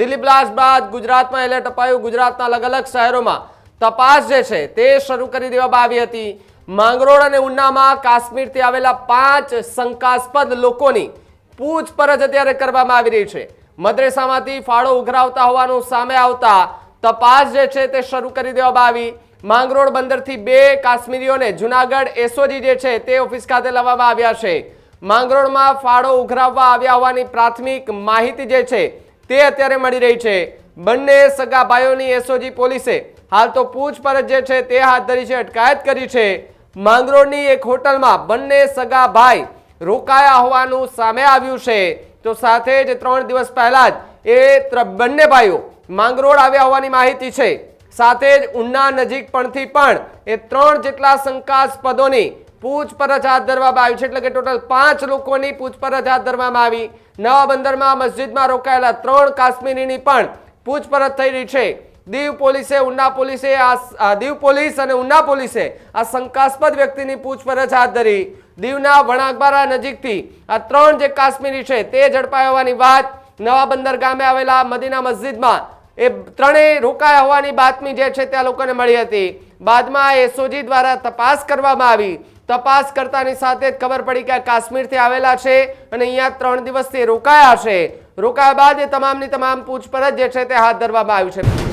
Delhi blast બાદ ગુજરાતમાં alert અપાયું. ગુજરાતના અલગ અલગ શહેરોમાં તપાસ જે છે તે શરૂ કરી દેવામાં આવી હતી. માંગરોળ અને ઉનામાં કાશ્મીરથી આવેલા પાંચ શંકાસ્પદ લોકોની પૂછપરછ અત્યારે કરવામાં આવી રહી છે. મદ્રેસામાંથી ફાળો ઉઘરાવતા હોવાનું સામે આવતા તપાસ જે છે તે શરૂ કરી દેવામાં આવી. માંગરોળ બંદરથી બે કાશ્મીરીઓને જુનાગઢ એસઓજી જે છે તે ઓફિસ ખાતે લાવવામાં આવ્યા છે. માંગરોળમાં ફાળો ઉઘરાવવા આવ્યા હોવાની પ્રાથમિક માહિતી જે છે તે અત્યારે મળી રહી છે. બંને સગા ભાઈઓની એસઓજી પોલીસે હાલ તો પૂછપરછ જે છે તે હાથ ધરી છે, અટકાયત કરી છે. માંગરોળની એક હોટલમાં બંને સગા ભાઈ રોકાયા હોવાનું સામે આવ્યું છે. તો સાથે જ ત્રણ દિવસ પહેલા જ એ બંને ભાઈઓ માંગરોળ આવ્યા હોવાની માહિતી છે. સાથે જ ઉના નજીક પણથી પણ એ ત્રણ જેટલા શંકાસ્પદોની પૂછપરછ હાથ ધરવામાં આવી છે એટલે કે ટોટલ પાંચ લોકોની પૂછપરછ હાથ ધરવામાં આવી. નવા બંદરમાં મસ્જિદમાં રોકાયેલા ત્રણ કાશ્મીરીની પણ પૂછપરછ થઈ રહી છે. દીવ પોલીસે, ઉના પોલીસે આ દીવ પોલીસ અને ઉના પોલીસે આ શંકાસ્પદ વ્યક્તિની પૂછપરછ હાથ ધરી. દીવના વણાકબારા નજીકથી આ ત્રણ જે કાશ્મીરી છે તે ઝડપાયા હોવાની વાત નવા બંદર ગામે આવેલા મદીના મસ્જિદમાં એ ત્રણેય રોકાયા હોવાની બાતમી જે છે તે આ લોકોને મળી હતી. બાદમાં એસઓજી દ્વારા તપાસ કરવામાં આવી. તપાસ કરતાની સાથે જ ખબર પડી કે આ કાશ્મીરથી આવેલા છે અને અહીંયા ત્રણ દિવસથી રોકાયા છે. રોકાયા બાદ એ તમામની તમામ પૂછપરછ જે છે તે હાથ ધરવામાં આવી છે.